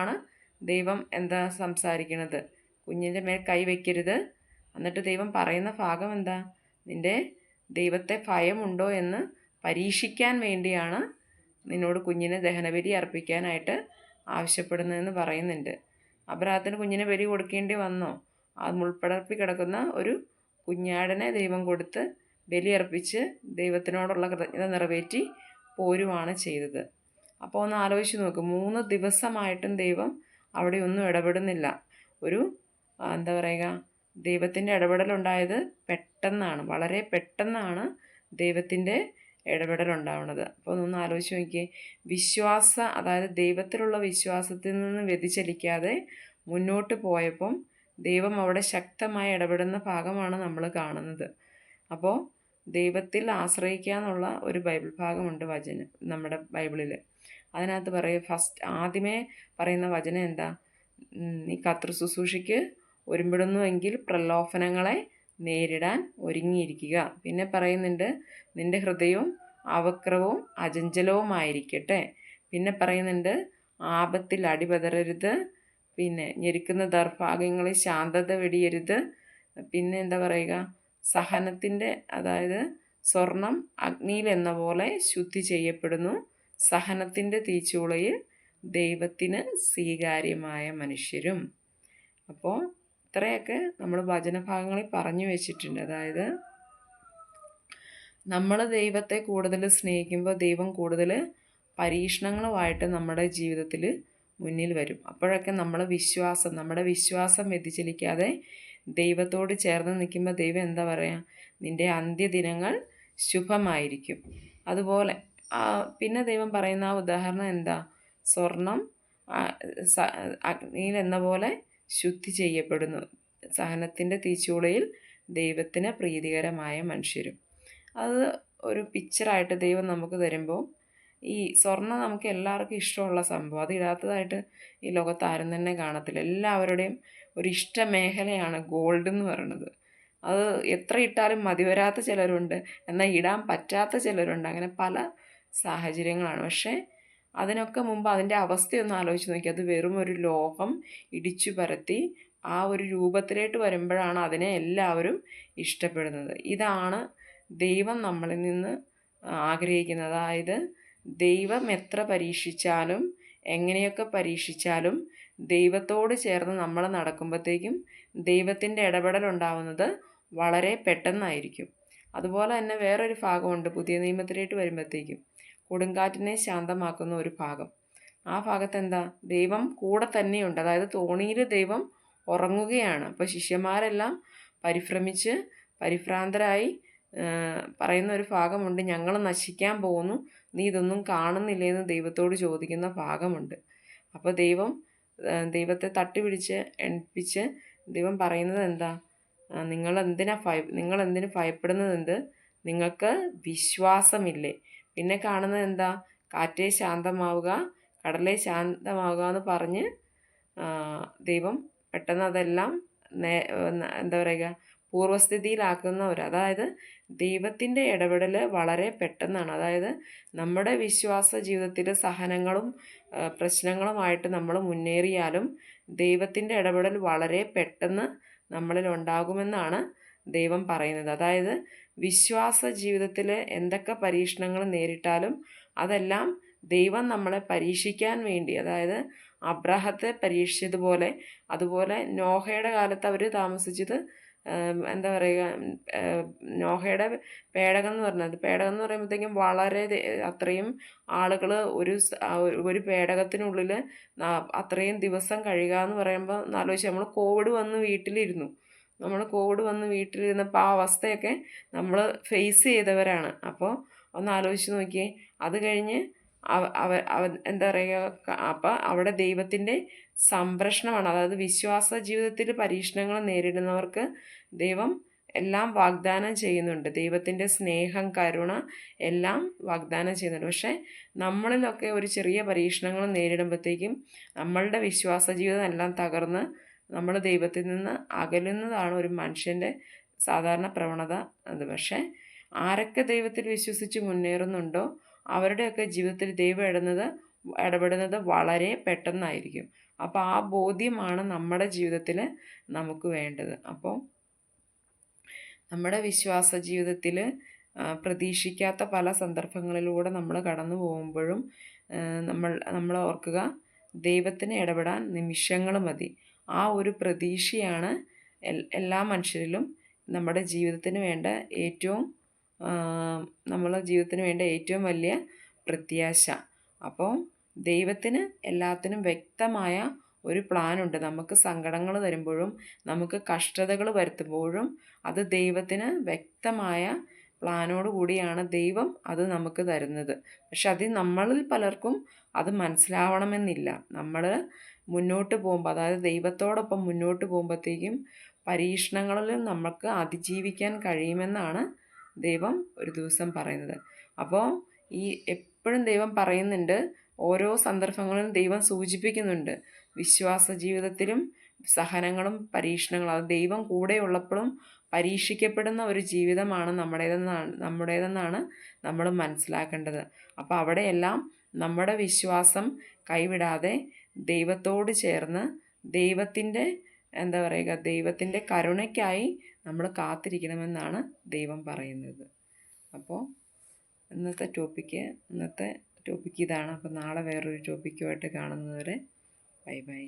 പറയുമ്പോഴാണ് ദൈവം എന്താ സംസാരിക്കുന്നത് കുഞ്ഞിന്റെ മേൽ കൈ വയ്ക്കരുത് എന്നിട്ട് ദൈവം പറയുന്ന ഭാഗം എന്താ? നിന്റെ ദൈവത്തെ ഭയമുണ്ടോ എന്ന് പരീക്ഷിക്കാൻ വേണ്ടിയാണ് നിന്നോട് കുഞ്ഞിനെ ദഹനബലി അർപ്പിക്കാനായിട്ട് ആവശ്യപ്പെടുന്നതെന്ന് പറയുന്നുണ്ട്. അബ്രാഹത്തിന് കുഞ്ഞിനെ ബലി കൊടുക്കേണ്ടി വന്നോ? അത് മുൾപ്പടർപ്പി കിടക്കുന്ന ഒരു കുഞ്ഞാടനെ ദൈവം കൊടുത്ത് ബലിയർപ്പിച്ച് ദൈവത്തിനോടുള്ള കൃതജ്ഞത നിറവേറ്റി പോരുവാണ് ചെയ്തത്. അപ്പോൾ ഒന്ന് ആലോചിച്ച് നോക്ക്. മൂന്ന് ദിവസമായിട്ടും ദൈവം അവിടെ ഒന്നും ഇടപെടുന്നില്ല. ഒരു എന്താ പറയുക ദൈവത്തിന്റെ ഇടപെടലുണ്ടായത് പെട്ടെന്നാണ്. വളരെ പെട്ടെന്നാണ് ദൈവത്തിന്റെ ഇടപെടലുണ്ടാവുന്നത് അപ്പോൾ ഒന്ന് ആലോചിച്ച് നോക്കിയേ. വിശ്വാസ അതായത് ദൈവത്തിലുള്ള വിശ്വാസത്തിൽ നിന്ന് വ്യതിചലിക്കാതെ മുന്നോട്ട് പോയപ്പം ദൈവം അവിടെ ശക്തമായി ഇടപെടുന്ന ഭാഗമാണ് നമ്മൾ കാണുന്നത്. അപ്പോൾ ദൈവത്തിൽ ആശ്രയിക്കുക എന്നുള്ള ഒരു ബൈബിൾ ഭാഗമുണ്ട് വചനം നമ്മുടെ ബൈബിളിൽ അതിനകത്ത് പറയും ഫസ്റ്റ് ആദ്യമേ പറയുന്ന വചനം എന്താ? ഈ കർത്തൃ ശുശ്രൂഷയ്ക്ക് ഒരുമ്പിടുന്നുവെങ്കിൽ പ്രലോഭനങ്ങളെ നേരിടാൻ ഒരുങ്ങിയിരിക്കുക. പിന്നെ പറയുന്നുണ്ട് നിന്റെ ഹൃദയവും അവക്രവും അചഞ്ചലവുമായിരിക്കട്ടെ. പിന്നെ പറയുന്നുണ്ട് ആപത്തിൽ അടിപതരരുത്. പിന്നെ ഞെരുക്കുന്ന ദർഭാഗ്യങ്ങളിൽ ശാന്തത വെടിയരുത്. പിന്നെ എന്താ പറയുക? സഹനത്തിന്റെ അതായത് സ്വർണം അഗ്നിയിൽ എന്ന പോലെ ശുദ്ധി ചെയ്യപ്പെടുന്നു. സഹനത്തിന്റെ തീച്ചൂളയിൽ ദൈവത്തിന് സ്വീകാര്യമായ മനുഷ്യരും. അപ്പോൾ ഇത്രയൊക്കെ നമ്മൾ വചനഭാഗങ്ങളിൽ പറഞ്ഞു വെച്ചിട്ടുണ്ട്. അതായത് നമ്മൾ ദൈവത്തെ കൂടുതൽ സ്നേഹിക്കുമ്പോൾ ദൈവം കൂടുതൽ പരീക്ഷണങ്ങളുമായിട്ട് നമ്മുടെ ജീവിതത്തിൽ മുന്നിൽ വരും. അപ്പോഴൊക്കെ നമ്മൾ വിശ്വാസം നമ്മുടെ വിശ്വാസം വ്യതിചലിക്കാതെ ദൈവത്തോട് ചേർന്ന് നിൽക്കുമ്പോൾ ദൈവം എന്താ പറയുക? നിന്റെ അന്ത്യദിനങ്ങൾ ശുഭമായിരിക്കും. അതുപോലെ പിന്നെ ദൈവം പറയുന്ന ആ ഉദാഹരണം എന്താ? സ്വർണം അഗ്നിയിൽ എന്ന പോലെ ശുദ്ധി ചെയ്യപ്പെടുന്നു. സഹനത്തിന്റെ തീച്ചൂളയിൽ ദൈവത്തിന് പ്രീതികരമായ മനുഷ്യരും. അത് ഒരു പിക്ചറായിട്ട് ദൈവം നമുക്ക് തരുമ്പോൾ ഈ സ്വർണം നമുക്ക് എല്ലാവർക്കും ഇഷ്ടമുള്ള സംഭവം. അത് ഇടാത്തതായിട്ട് ഈ ലോകത്ത് ആരും തന്നെ കാണത്തില്ല. എല്ലാവരുടെയും ഒരു ഇഷ്ട മേഖലയാണ് ഗോൾഡ് എന്ന് പറയുന്നത്. അത് എത്ര ഇട്ടാലും മതി വരാത്ത ചിലരുണ്ട്. എന്നാൽ ഇടാൻ പറ്റാത്ത ചിലരുണ്ട്. അങ്ങനെ പല സാഹചര്യങ്ങളാണ്. പക്ഷേ അതിനൊക്കെ മുമ്പ് അതിന്റെ അവസ്ഥയൊന്ന് ആലോചിച്ച് നോക്കി അത് വെറും ഒരു ലോഹം ഇടിച്ചു പരത്തി ആ ഒരു രൂപത്തിലേക്ക് വരുമ്പോഴാണ് അതിനെ എല്ലാവരും ഇഷ്ടപ്പെടുന്നത്. ഇതാണ് ദൈവം നമ്മളിൽ നിന്ന് ആഗ്രഹിക്കുന്നത്. അതായത് ദൈവം എത്ര പരീക്ഷിച്ചാലും എങ്ങനെയൊക്കെ പരീക്ഷിച്ചാലും ദൈവത്തോട് ചേർന്ന് നമ്മൾ നടക്കുമ്പോഴത്തേക്കും ദൈവത്തിന്റെ ഇടപെടൽ ഉണ്ടാവുന്നത് വളരെ പെട്ടെന്നായിരിക്കും. അതുപോലെ തന്നെ വേറൊരു ഭാഗമുണ്ട് പുതിയ നിയമത്തിലേക്ക് വരുമ്പോഴത്തേക്കും കൊടുങ്കാറ്റിനെ ശാന്തമാക്കുന്ന ഒരു ഭാഗം. ആ ഭാഗത്ത് എന്താ ദൈവം കൂടെ തന്നെയുണ്ട്. അതായത് തോണിയിൽ ദൈവം ഉറങ്ങുകയാണ്. അപ്പോൾ ശിഷ്യന്മാരെല്ലാം പരിഭ്രമിച്ച് പരിഭ്രാന്തരായി പറയുന്ന ഒരു ഭാഗമുണ്ട്. ഞങ്ങൾ നശിക്കാൻ പോകുന്നു. നീ ഇതൊന്നും കാണുന്നില്ലേന്ന് ദൈവത്തോട് ചോദിക്കുന്ന ഭാഗമുണ്ട്. അപ്പോൾ ദൈവം ദൈവത്തെ തട്ടിപിടിച്ച് എണിപ്പിച്ച് ദൈവം പറയുന്നത് എന്താ? നിങ്ങൾ എന്തിനാ ഭയ നിങ്ങൾ എന്തിനു ഭയപ്പെടുന്നത് എന്ത് നിങ്ങൾക്ക് വിശ്വാസമില്ലേ? പിന്നെ കാണുന്നത് എന്താ? കാറ്റേ ശാന്തമാവുക കടലേ ശാന്തമാവുക എന്ന് പറഞ്ഞ് ദൈവം പെട്ടെന്ന് അതെല്ലാം എന്താ പറയുക പൂർവസ്ഥിതിയിലാക്കുന്നവർ അതായത് ദൈവത്തിന്റെ ഇടപെടൽ വളരെ പെട്ടെന്നാണ്. അതായത് നമ്മുടെ വിശ്വാസ ജീവിതത്തിൽ സഹനങ്ങളും പ്രശ്നങ്ങളുമായിട്ട് നമ്മൾ മുന്നേറിയാലും ദൈവത്തിന്റെ ഇടപെടൽ വളരെ പെട്ടെന്ന് നമ്മളിൽ ഉണ്ടാകുമെന്നാണ് ദൈവം പറയുന്നത്. അതായത് വിശ്വാസ ജീവിതത്തിൽ എന്തൊക്കെ പരീക്ഷണങ്ങൾ നേരിട്ടാലും അതെല്ലാം ദൈവം നമ്മളെ പരീക്ഷിക്കാൻ വേണ്ടി അതായത് അബ്രഹത്തെ പരീക്ഷിച്ചതുപോലെ അതുപോലെ നോഹയുടെ കാലത്ത് അവർ താമസിച്ചത് എന്താ പറയുക നോഹയുടെ പേടകം എന്ന് പറഞ്ഞത്. പേടകം എന്ന് പറയുമ്പോഴത്തേക്കും വളരെ അത്രയും ആളുകൾ ഒരു ഒരു- പേടകത്തിനുള്ളിൽ അത്രയും ദിവസം കഴിയുക എന്ന് പറയുമ്പോൾ ആലോചിച്ച് നമ്മൾ കോവിഡ് വന്ന് വീട്ടിലിരുന്നു. നമ്മൾ കോവിഡ് വന്ന് വീട്ടിലിരുന്നപ്പോൾ ആ അവസ്ഥയൊക്കെ നമ്മൾ ഫേസ് ചെയ്തവരാണ്. അപ്പോൾ ഒന്ന് ആലോചിച്ച് നോക്കിയേ അത് കഴിഞ്ഞ് അവ അവ എന്താ പറയുക അപ്പം അവിടെ ദൈവത്തിന്റെ സംരക്ഷണമാണ്. അതായത് വിശ്വാസ ജീവിതത്തിൽ പരീക്ഷണങ്ങൾ നേരിടുന്നവർക്ക് ദൈവം എല്ലാം വാഗ്ദാനം ചെയ്യുന്നുണ്ട്. ദൈവത്തിന്റെ സ്നേഹം കരുണ എല്ലാം വാഗ്ദാനം ചെയ്യുന്നുണ്ട്. പക്ഷേ നമ്മളിലൊക്കെ ഒരു ചെറിയ പരീക്ഷണങ്ങൾ നേരിടുമ്പോഴത്തേക്കും നമ്മളുടെ വിശ്വാസ ജീവിതം എല്ലാം തകർന്ന് നമ്മൾ ദൈവത്തിൽ നിന്ന് അകലുന്നതാണ് ഒരു മനുഷ്യന്റെ സാധാരണ പ്രവണത അത്. പക്ഷേ ആരൊക്കെ ദൈവത്തിൽ വിശ്വസിച്ച് മുന്നേറുന്നുണ്ടോ അവരുടെയൊക്കെ ജീവിതത്തിൽ ദൈവം ഇടുന്നത് ഇടപെടുന്നത് വളരെ പെട്ടെന്നായിരിക്കും. അപ്പോൾ ആ ബോധ്യമാണ് നമ്മുടെ ജീവിതത്തിൽ നമുക്ക് വേണ്ടത്. അപ്പോൾ നമ്മുടെ വിശ്വാസ ജീവിതത്തിൽ പ്രതീക്ഷിക്കാത്ത പല സന്ദർഭങ്ങളിലൂടെ നമ്മൾ കടന്നു പോകുമ്പോഴും നമ്മൾ നമ്മൾ ഓർക്കുക ദൈവത്തിന് ഇടപെടാൻ നിമിഷങ്ങൾ മതി. ആ ഒരു പ്രതീക്ഷയാണ് എല്ലാ മനുഷ്യരിലും നമ്മുടെ ജീവിതത്തിന് വേണ്ട ഏറ്റവും നമ്മളെ ജീവിതത്തിന് വേണ്ട ഏറ്റവും വലിയ പ്രത്യാശ. അപ്പോൾ ദൈവത്തിന് എല്ലാത്തിനും വ്യക്തമായ ഒരു പ്ലാനുണ്ട് നമുക്ക് സങ്കടങ്ങൾ തരുമ്പോഴും നമുക്ക് കഷ്ടതകൾ വരുത്തുമ്പോഴും അത് ദൈവത്തിന് വ്യക്തമായ പ്ലാനോട് കൂടിയാണ് ദൈവം അത് നമുക്ക് തരുന്നത്. പക്ഷെ അത് നമ്മളിൽ പലർക്കും അത് മനസ്സിലാവണമെന്നില്ല. നമ്മൾ മുന്നോട്ട് പോകുമ്പോൾ അതായത് ദൈവത്തോടൊപ്പം മുന്നോട്ട് പോകുമ്പോഴത്തേക്കും പരീക്ഷണങ്ങളിൽ നമുക്ക് അതിജീവിക്കാൻ കഴിയുമെന്നാണ് ദൈവം ഒരു ദിവസം പറയുന്നത്. അപ്പോൾ ഈ എപ്പോഴും ദൈവം പറയുന്നുണ്ട്. ഓരോ സന്ദർഭങ്ങളിലും ദൈവം സൂചിപ്പിക്കുന്നുണ്ട്. വിശ്വാസ ജീവിതത്തിലും സഹനങ്ങളും പരീക്ഷണങ്ങളും. അത് ദൈവം കൂടെ ഉള്ളപ്പോഴും പരീക്ഷിക്കപ്പെടുന്ന ഒരു ജീവിതമാണ് നമ്മുടേതെന്നാണ് നമ്മുടേതെന്നാണ് നമ്മൾ മനസ്സിലാക്കേണ്ടത്. അപ്പോൾ അവിടെയെല്ലാം നമ്മുടെ വിശ്വാസം കൈവിടാതെ ദൈവത്തോട് ചേർന്ന് ദൈവത്തിന്റെ എന്താ പറയുക ദൈവത്തിന്റെ കരുണയ്ക്കായി നമ്മൾ കാത്തിരിക്കണമെന്നാണ് ദൈവം പറയുന്നത്. അപ്പോൾ ഇന്നത്തെ ടോപ്പിക്ക് ഇന്നത്തെ ടോപ്പിക്ക് ഇതാണ്. അപ്പോൾ നാളെ വേറൊരു ടോപ്പിക്കുമായിട്ട് കാണുന്നതുവരെ ബൈ ബൈ.